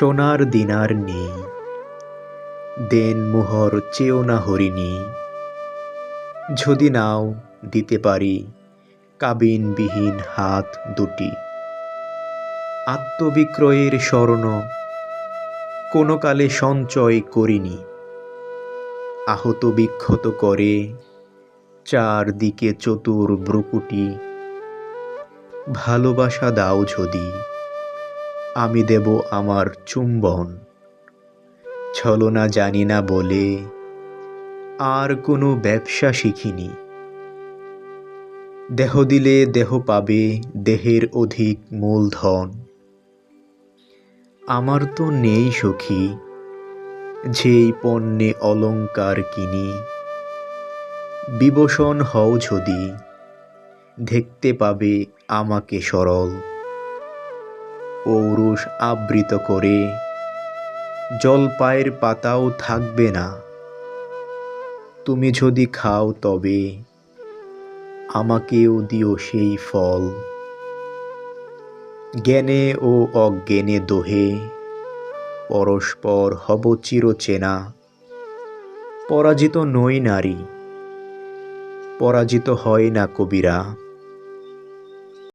সোনার দিনার নেই দেন মোহর চেয়েও না হরিণী। যদি নাও দিতে পারি কাবিনবিহীন হাত দুটি। আত্মবিক্রয়ের স্বর্ণ কোনো কালে সঞ্চয় করিনি। আহত বিক্ষত করে চারদিকে চতুর ব্রুকুটি। ভালোবাসা দাও যদি। আমি দেব আমার চুম্বন। ছলনা জানি না বলে আর কোনো ব্যবসা শিখিনি। দেহ দিলে দেহ পাবে দেহের অধিক মূলধন। আমার তো নেই সখী, যেই পণ্যে অলংকার কিনি। বিবসন হও যদি, দেখতে পাবে আমাকে সরল। পৌরুষ আবৃত করে। জলপায়ের পাতাও থাকবে না। তুমি যদি খাও তবে আমাকেও দিও সেই ফল। জ্ঞানে ও অজ্ঞানে দোহে, পরস্পর হব চিরচেনা। পরাজিত নই নারী, পরাজিত হয় না কবিরা।